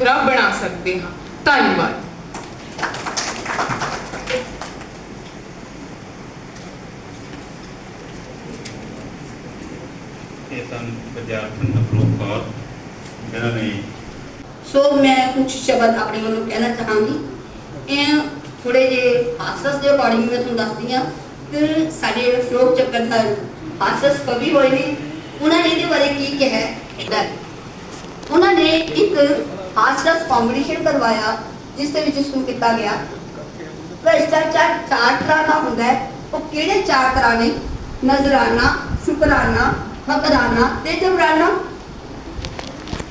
ਸੁਥਰਾ ਬਣਾ ਸਕਦੇ ਹਾਂ। ਧੰਨਵਾਦ। ਇਹ ਤਾਂ ਵਿਦਿਆਰਥਣ ਨਵਰੂਪ ਕੌਰ ਜਿਹਨਾਂ ਨੇ ਸੋ ਮੈਂ ਕੁਝ ਸ਼ਬਦ ਆਪਣੇ ਵੱਲੋਂ ਕਹਿਣਾ ਚਾਹਾਂਗੀ। ਇਹ ਥੋੜੇ ਜੇ ਹਾਸਸ ਦੇ ਅਕੋਰਡਿੰਗ ਮੈਂ ਤੁਹਾਨੂੰ ਦੱਸਦੀ ਹਾਂ। ਕਿ ਸਾਡੇ ਸ਼ਲੋਕ ਚੱਕਰਧਰ ਹਾਸਸ ਕਵੀ ਹੋਏ ਨੇ। ਉਹਨਾਂ ਨੇ ਇਹਦੇ ਬਾਰੇ ਕੀ ਕਿਹਾ ਹੈ? ਉਹਨਾਂ ਨੇ ਇੱਕ ਹਾਸਸ ਕੰਪੀਟੀਸ਼ਨ ਕਰਵਾਇਆ, ਜਿਸ ਦੇ ਵਿੱਚ ਇਸਨੂੰ ਕੀਤਾ ਗਿਆ। ਭ੍ਰਿਸ਼ਟਾਚਾਰ ਚਾਰ ਤਰ੍ਹਾਂ ਦਾ ਹੁੰਦਾ ਹੈ, ਉਹ ਕਿਹੜੇ ਚਾਰ ਤਰ੍ਹਾਂ ਨੇ ਨਜ਼ਰਾਨਾ, ਸ਼ੁਕਰਾਨਾ ਹਕਰਾਨਾ ਤੇ ਜਬਰਾਨਾ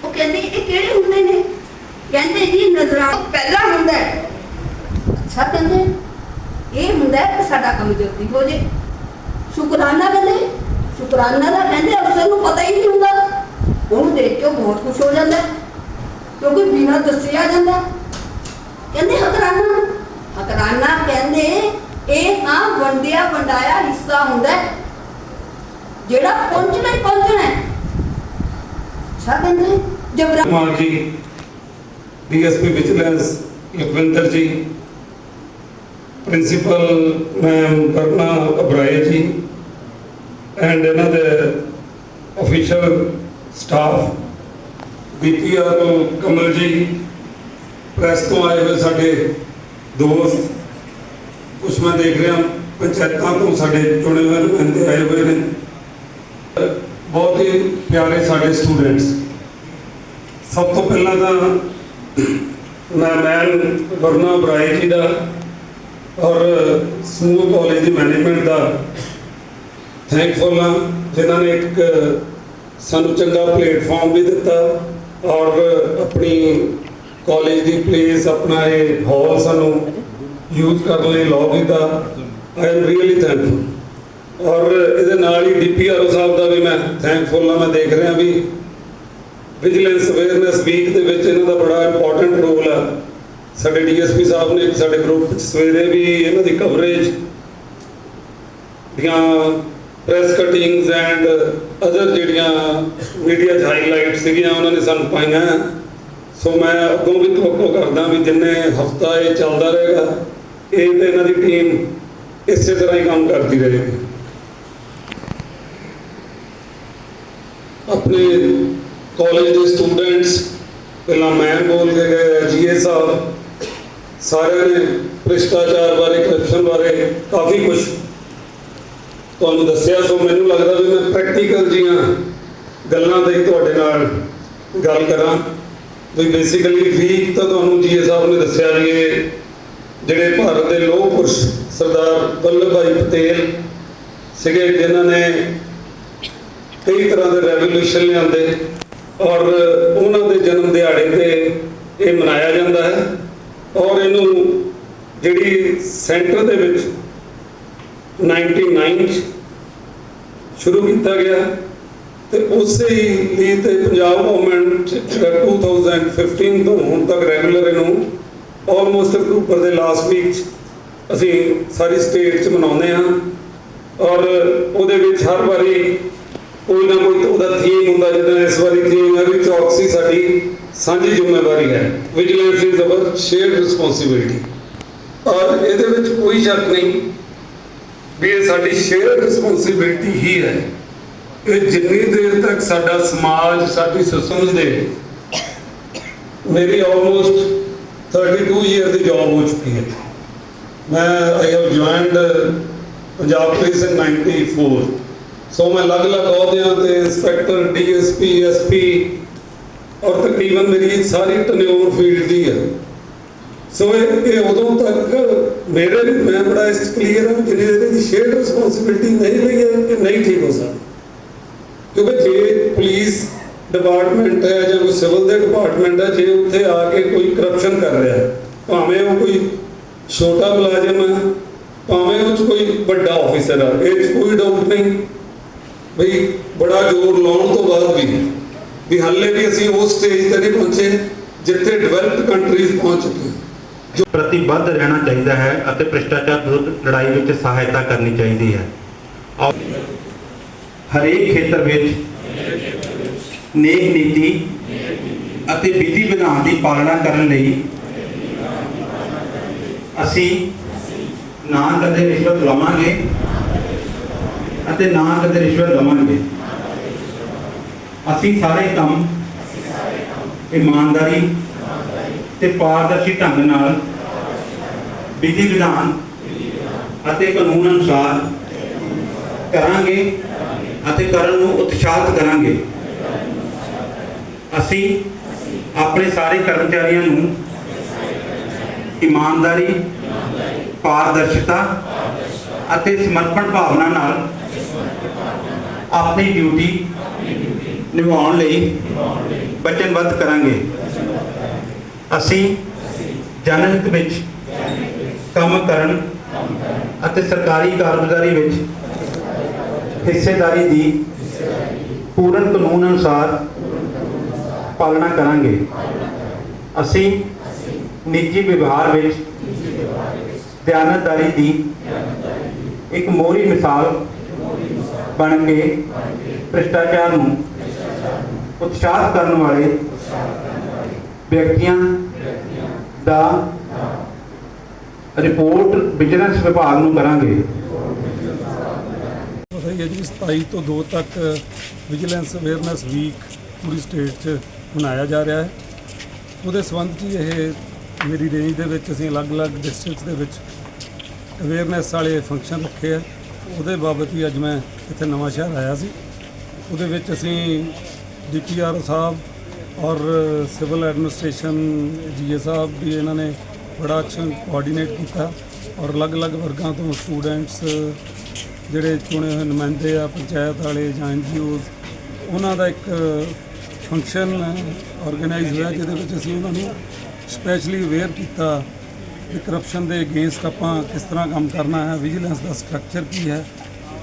ਉਹ ਕਹਿੰਦੇ ਇਹ ਕਿਹੜੇ ਹੁੰਦੇ ਨੇ? ਕਹਿੰਦੇ ਜੀ ਨਜ਼ਰਾਨਾ ਪਹਿਲਾ ਹੁੰਦਾ ਹੈ। ਅੱਛਾ ਕਹਿੰਦੇ, ਇਹ ਹੁੰਦਾ ਹੈ ਕਿ ਸਾਡਾ ਕੰਮ ਜਲਦੀ ਹੋ ਜੇ। ਸ਼ੁਕਰਾਨਾ ਕਹਿੰਦੇ, ਸ਼ੁਕਰਾਨਾ ਦਾ ਕਹਿੰਦੇ ਅਫਸਰ ਨੂੰ ਪਤਾ ਹੀ ਨਹੀਂ ਹੁੰਦਾ। ਉਹਨੂੰ ਦੇਖ ਕੇ ਉਹ ਬਹੁਤ ਖੁਸ਼ ਹੋ ਜਾਂਦਾ ਕਿਉਂਕਿ ਬਿਨਾਂ ਦੱਸਿਆ ਜਾਂਦਾ। ਕਹਿੰਦੇ ਹਕਰਾਨਾ ਹਕਰਾਨਾ ਕਹਿੰਦੇ, ਇਹ ਆ ਵੰਡਿਆ ਵੰਡਾਇਆ ਹਿੱਸਾ ਹੁੰਦਾ ਹੈ, ਜਿਹੜਾ ਪਹੁੰਚਣਾ ਹੀ ਪਹੁੰਚਣਾ ਹੈ। ਸਾਬਿੰਦਰ ਜਬਰਾ ਕੁਮਾਰ ਜੀ ਡੀਐਸਪੀ ਵਿਜੀਲੈਂਸ ਲਖਵਿੰਦਰ ਜੀ ਪ੍ਰਿੰਸੀਪਲ ਮੈਮ ਕਰਨਾ ਅਬਰਾਏ ਜੀ ਐਂਡ ਇਹਨਾਂ ਦੇ official staff ਬੀਪੀਆਰ Kamal ji press ਤੋਂ ਆਏ ਹੋਏ ਸਾਡੇ ਦੋਸਤ, ਕੁਛ ਮੈਂ ਦੇਖ ਰਿਹਾ, ਪੰਚਾਇਤਾਂ ਤੋਂ ਸਾਡੇ ਚੁਣੇ ਹੋਏ ਨੁਮਾਇੰਦੇ ਆਏ ਹੋਏ ਨੇ। ਬਹੁਤ ਹੀ ਪਿਆਰੇ ਸਾਡੇ ਸਟੂਡੈਂਟਸ ਸਭ ਤੋਂ ਪਹਿਲਾਂ ਤਾਂ ਮੈਂ ਮੈਨ ਵਰਨਾ ਬਰਾਏ ਜੀ ਦਾ ਔਰ ਸਮੂਹ ਕਾਲਜ ਦੀ ਮੈਨੇਜਮੈਂਟ ਦਾ ਥੈਂਕਫੁਲ ਹਾਂ, ਜਿਨ੍ਹਾਂ ਨੇ ਇੱਕ ਸਾਨੂੰ ਚੰਗਾ ਪਲੇਟਫਾਰਮ ਵੀ ਦਿੱਤਾ। ਔਰ ਆਪਣੀ ਕਾਲਜ ਦੀ ਪਲੇਸ ਆਪਣਾ ਇਹ ਹਾਲ ਸਾਨੂੰ ਯੂਜ਼ ਕਰਨ ਲਈ ਲਾਅ ਕੀਤਾ ਆਈ ਐਮ ਰੀਅਲੀ ਥੈਂਕਫੁਲ ਔਰ ਇਹਦੇ ਨਾਲ ਹੀ ਡੀਪੀਆਰਓ ਸਾਹਿਬ ਦਾ ਵੀ ਮੈਂ ਥੈਂਕਫੁਲ ਹਾਂ। ਮੈਂ ਦੇਖ ਰਿਹਾ ਵੀ ਵਿਜੀਲੈਂਸ ਅਵੇਅਰਨੈਸ ਵੀਕ ਦੇ ਵਿੱਚ ਇਹਨਾਂ ਦਾ ਬੜਾ ਇੰਪੋਰਟੈਂਟ ਰੋਲ ਆ। ਸਾਡੇ ਡੀਐਸਪੀ ਸਾਹਿਬ ਨੇ ਸਾਡੇ ਗਰੁੱਪ ਵਿੱਚ ਸਵੇਰੇ ਵੀ ਇਹਨਾਂ ਦੀ ਕਵਰੇਜ ਦੀਆਂ ਪ੍ਰੈਸ ਕਟਿੰਗਸ ਐਂਡ ਅਦਰ ਜਿਹੜੀਆਂ ਮੀਡੀਆ 'ਚ ਹਾਈਲਾਈਟ ਸੀਗੀਆਂ, ਉਹਨਾਂ ਨੇ ਸਾਨੂੰ ਪਾਈਆਂ। ਸੋ ਮੈਂ ਅੱਗੋਂ ਵੀ ਤਵੱਕੋ ਕਰਦਾ ਵੀ ਜਿੰਨੇ ਹਫਤਾ ਇਹ ਚੱਲਦਾ ਰਹੇਗਾ, ਇਹ ਤੇ ਇਹਨਾਂ ਦੀ ਟੀਮ ਇਸੇ ਤਰ੍ਹਾਂ ਹੀ ਕੰਮ ਕਰਦੀ ਰਹੇਗੀ। ਆਪਣੇ ਕਾਲਜ ਦੇ ਸਟੂਡੈਂਟਸ ਪਹਿਲਾਂ ਮੈਂ ਬੋਲ ਕੇ ਗਏ ਜੀਏ ਸਾਹਿਬ। ਸਾਰਿਆਂ ਨੇ ਭ੍ਰਿਸ਼ਟਾਚਾਰ ਬਾਰੇ ਕਰਪਸ਼ਨ ਬਾਰੇ ਕਾਫੀ ਕੁਝ ਤੁਹਾਨੂੰ ਦੱਸਿਆ, ਸੋ ਮੈਨੂੰ ਲੱਗਦਾ ਵੀ ਮੈਂ ਪ੍ਰੈਕਟੀਕਲ ਜੀਆਂ ਗੱਲਾਂ ਤੇ ਤੁਹਾਡੇ ਨਾਲ ਗੱਲ ਕਰਾਂ। ਵੀ ਬੇਸਿਕਲੀ ਵੀਕ ਤਾਂ ਤੁਹਾਨੂੰ ਜੀਏ ਸਾਹਿਬ ਨੇ ਦੱਸਿਆ ਵੀ ਇਹ ਜਿਹੜੇ ਭਾਰਤ ਦੇ ਲੋਹ ਪੁਰਸ਼ ਸਰਦਾਰ ਵੱਲਭ ਭਾਈ ਪਟੇਲ ਸੀਗੇ, ਜਿਨ੍ਹਾਂ ਨੇ ਕਈ ਤਰ੍ਹਾਂ ਦੇ ਰੈਵੋਲੂਸ਼ਨ ਲਿਆਂਦੇ ਔਰ ਉਹਨਾਂ ਦੇ ਜਨਮ ਦਿਹਾੜੇ ਤੇ ਇਹ ਮਨਾਇਆ ਜਾਂਦਾ ਹੈ। ਔਰ ਇਹਨੂੰ ਜਿਹੜੀ ਸੈਂਟਰ ਦੇ ਵਿੱਚ 99 ਚ ਸ਼ੁਰੂ ਕੀਤਾ ਗਿਆ ਤੇ ਉਸੇ ਹੀ ਲਈ ਤੇ ਪੰਜਾਬ ਗਵਰਨਮੈਂਟ 2015 ਤੋਂ ਹੁਣ ਤੱਕ ਰੈਗੂਲਰ ਇਹਨੂੰ ਆਲਮੋਸਟ ਅਕਤੂਬਰ ਦੇ ਲਾਸਟ ਵੀਕ ਚ ਅਸੀਂ ਸਾਰੀ ਸਟੇਟ ਚ ਮਨਾਉਂਦੇ ਹਾਂ ਔਰ ਉਹਦੇ ਵਿੱਚ ਹਰ ਵਾਰੀ ਕੋਈ ਨਾ ਕੋਈ ਉਹਦਾ ਥੀਮ ਹੁੰਦਾ ਜਿੱਦਾਂ ਇਸ ਵਾਰੀ ਥੀਮ ਹੈ ਵੀ ਚੌਕਸੀ ਸਾਡੀ ਸਾਂਝੀ ਜ਼ਿੰਮੇਵਾਰੀ ਹੈ vigilance is our shared responsibility ਔਰ ਇਹਦੇ ਵਿੱਚ ਕੋਈ ਸ਼ੱਕ ਨਹੀਂ ਵੀ ਇਹ ਸਾਡੀ ਸ਼ੇਅਰ ਰਿਸਪੌਂਸਿਬਿਲਟੀ ਹੀ ਹੈ। ਇਹ ਜਿੰਨੀ ਦੇਰ ਤੱਕ ਸਾਡਾ ਸਮਾਜ, ਸਾਡੀ ਸਿਸਟਮਸ ਦੇ, ਮੇਰੀ ਆਲਮੋਸਟ 32 ਇਅਰ ਦੀ ਜੌਬ ਹੋ ਚੁੱਕੀ ਹੈ। ਮੈਂ I have joined Punjab police in 94 so ਮੈਂ ਅਲੱਗ-ਅਲੱਗ ਅਹੁਦਿਆਂ ਤੇ ਇੰਸਪੈਕਟਰ ਡੀਐਸਪੀ ਐਸਪੀ ਔਰ ਤਕਰੀਬਨ ਮੇਰੀ ਸਾਰੀ ਟਨਿਓਰ ਫੀਲਡ ਦੀ ਹੈ। ਸੋ ਇਹ ਉਦੋਂ ਤੱਕ ਮੇਰੇ ਵੀ, ਮੈਂ ਬੜਾ ਇਸ ਕਲੀਅਰ ਹਾਂ ਕਿ ਜਿਹਨੇ ਦੀ ਸ਼ੇਅਰਡ ਰਿਸਪੌਂਸਿਬਿਲਟੀ ਨਹੀਂ ਲਈ ਹੈ ਕਿ ਨਹੀਂ ਠੀਕ ਹੋ ਸਕਦੀ। ਕਿਉਂਕਿ ਜੇ ਪੁਲਿਸ ਡਿਪਾਰਟਮੈਂਟ ਹੈ ਜਾਂ ਕੋਈ ਸਿਵਲ ਦੇ ਡਿਪਾਰਟਮੈਂਟ ਹੈ, ਜੇ ਉੱਥੇ ਆ ਕੇ ਕੋਈ ਕਰਪਸ਼ਨ ਕਰ ਰਿਹਾ ਹੈ, ਭਾਵੇਂ ਉਹ ਕੋਈ ਛੋਟਾ ਮੁਲਾਜ਼ਮ ਹੈ, ਭਾਵੇਂ ਉਹ 'ਚ ਕੋਈ ਵੱਡਾ ਆਫੀਸਰ ਹੈ, ਇਹ 'ਚ ਕੋਈ ਡਾਊਟ ਨਹੀਂ। ਬਈ ਬੜਾ ਜ਼ੋਰ ਲਾਉਣ ਤੋਂ ਬਾਅਦ ਵੀ ਵੀ ਹਾਲੇ ਵੀ ਅਸੀਂ ਉਸ ਸਟੇਜ ਤੇ ਨਹੀਂ ਪਹੁੰਚੇ, ਜਿੱਥੇ ਡਿਵੈਲਪਡ ਕੰਟਰੀਜ਼ ਪਹੁੰਚ ਚੁੱਕੀਆਂ ਪ੍ਰਤੀਬੱਧ ਰਹਿਣਾ ਚਾਹੀਦਾ ਹੈ ਅਤੇ ਭ੍ਰਿਸ਼ਟਾਚਾਰ ਵਿਰੁੱਧ ਲੜਾਈ ਵਿੱਚ ਸਹਾਇਤਾ ਕਰਨੀ ਚਾਹੀਦੀ ਹੈ। ਹਰੇਕ ਖੇਤਰ ਵਿੱਚ ਨੇਕ ਨੀਤੀ ਅਤੇ ਵਿਧੀ ਵਿਧਾਨ ਦੀ ਪਾਲਣਾ ਕਰਨ ਲਈ ਅਸੀਂ ਨਾ ਕਦੇ ਰਿਸ਼ਵਤ ਲਵਾਂਗੇ ਅਤੇ ਨਾ ਕਦੇ ਰਿਸ਼ਵਤ ਲਵਾਂਗੇ। ਅਸੀਂ ਸਾਰੇ ਕੰਮ ਇਮਾਨਦਾਰੀ ਤੇ ਪਾਰਦਰਸ਼ੀ ਢੰਗ ਨਾਲ ਵਿਧੀ ਵਿਧਾਨ ਅਤੇ ਕਾਨੂੰਨ ਅਨੁਸਾਰ ਕਰਾਂਗੇ ਅਤੇ ਕਰਨ ਨੂੰ ਉਤਸ਼ਾਹਿਤ ਕਰਾਂਗੇ। ਅਸੀਂ ਆਪਣੇ ਸਾਰੇ ਕਰਮਚਾਰੀਆਂ ਨੂੰ ਇਮਾਨਦਾਰੀ, ਪਾਰਦਰਸ਼ਤਾ ਅਤੇ ਸਮਰਪਣ ਭਾਵਨਾ ਨਾਲ ਆਪਣੀ ਡਿਊਟੀ ਨਿਭਾਉਣ ਲਈ ਵਚਨਬੱਧ ਕਰਾਂਗੇ। ਅਸੀਂ ਜਨਹਿਤ ਵਿੱਚ ਕੰਮ ਕਰਨ ਅਤੇ ਸਰਕਾਰੀ ਕਾਰਗੁਜ਼ਾਰੀ ਵਿੱਚ ਹਿੱਸੇਦਾਰੀ ਦੀ ਪੂਰਨ ਕਾਨੂੰਨ ਅਨੁਸਾਰ ਪਾਲਣਾ ਕਰਾਂਗੇ। ਅਸੀਂ ਨਿੱਜੀ ਵਿਵਹਾਰ ਵਿੱਚ ਦਿਆਨਤਦਾਰੀ ਦੀ ਇੱਕ ਮੋਹਰੀ ਮਿਸਾਲ ਬਣ ਕੇ ਭ੍ਰਿਸ਼ਟਾਚਾਰ ਨੂੰ ਉਤਸ਼ਾਹਿਤ ਕਰਨ ਵਾਲੇ ਵਿਅਕਤੀਆਂ ਦਾ ਰਿਪੋਰਟ ਵਿਜੀਲੈਂਸ ਵਿਭਾਗ ਨੂੰ ਕਰਾਂਗੇ। ਪਤਾ ਹੈ ਜੀ 27 ਤੋਂ 2 ਤੱਕ ਵਿਜੀਲੈਂਸ ਅਵੇਅਰਨੈਸ ਵੀਕ ਪੂਰੀ ਸਟੇਟ 'ਚ ਮਨਾਇਆ ਜਾ ਰਿਹਾ ਹੈ। ਉਹਦੇ ਸੰਬੰਧ 'ਚ ਇਹ ਮੇਰੀ ਰੇਂਜ ਦੇ ਵਿੱਚ ਅਸੀਂ ਅਲੱਗ-ਅਲੱਗ ਡਿਸਟ੍ਰਿਕਟਸ ਦੇ ਵਿੱਚ ਅਵੇਅਰਨੈਸ ਵਾਲੇ ਫੰਕਸ਼ਨ ਰੱਖੇ ਆ ਉਹਦੇ ਬਾਬਤ ਹੀ ਅੱਜ ਮੈਂ ਇੱਥੇ ਨਵਾਂ ਸ਼ਹਿਰ ਆਇਆ ਸੀ। ਉਹਦੇ ਵਿੱਚ ਅਸੀਂ ਡੀਪੀਆਰ ਸਾਹਿਬ ਔਰ ਸਿਵਲ ਐਡਮਿਨਿਸਟ੍ਰੇਸ਼ਨ ਜੀਏ ਸਾਹਿਬ ਵੀ ਇਹਨਾਂ ਨੇ ਬੜਾ ਅੱਛਾ ਕੋਆਰਡੀਨੇਟ ਕੀਤਾ ਔਰ ਅਲੱਗ-ਅਲੱਗ ਵਰਗਾਂ ਤੋਂ ਸਟੂਡੈਂਟਸ ਜਿਹੜੇ ਚੁਣੇ ਹੋਏ ਨੁਮਾਇੰਦੇ ਆ, ਪੰਚਾਇਤ ਵਾਲੇ ਜਾਂ ਐਨਜੀਓਜ਼ ਉਹਨਾਂ ਦਾ ਇੱਕ ਫੰਕਸ਼ਨ ਆਰਗੇਨਾਈਜ਼ ਹੋਇਆ ਜਿਹਦੇ ਵਿੱਚ ਅਸੀਂ ਉਹਨਾਂ ਨੂੰ ਸਪੈਸ਼ਲੀ ਅਵੇਅਰ ਕੀਤਾ ਕਿ ਕਰਪਸ਼ਨ ਦੇ ਅਗੇਂਸਟ ਆਪਾਂ ਕਿਸ ਤਰ੍ਹਾਂ ਕੰਮ ਕਰਨਾ ਹੈ ਵਿਜੀਲੈਂਸ ਦਾ ਸਟਰਕਚਰ ਕੀ ਹੈ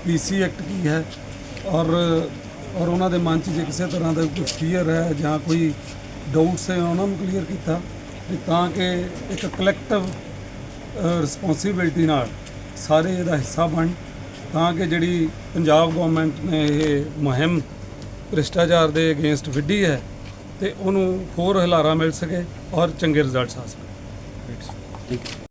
ਪੀਸੀ ਐਕਟ ਕੀ ਹੈ ਔਰ ਔਰ ਉਹਨਾਂ ਦੇ ਮਨ 'ਚ ਜੇ ਕਿਸੇ ਤਰ੍ਹਾਂ ਦਾ ਕੋਈ ਫੀਅਰ ਹੈ ਜਾਂ ਕੋਈ ਡਾਊਟਸ ਹੈ ਉਹਨਾਂ ਨੂੰ ਕਲੀਅਰ ਕੀਤਾ ਵੀ ਤਾਂ ਕਿ ਇੱਕ ਕਲੈਕਟਿਵ ਰਿਸਪੌਂਸਿਬਿਲਟੀ ਨਾਲ ਸਾਰੇ ਇਹਦਾ ਹਿੱਸਾ ਬਣ ਤਾਂ ਕਿ ਜਿਹੜੀ ਪੰਜਾਬ ਗਵਰਨਮੈਂਟ ਨੇ ਇਹ ਮੁਹਿੰਮ ਭ੍ਰਿਸ਼ਟਾਚਾਰ ਦੇ ਅਗੇਂਸਟ ਵਿੱਢੀ ਹੈ ਤੇ ਉਹਨੂੰ ਹੋਰ ਹਲਾਰਾ ਮਿਲ ਸਕੇ ਔਰ ਚੰਗੇ ਰਿਜ਼ਲਟਸ ਆ ਸਕਣ।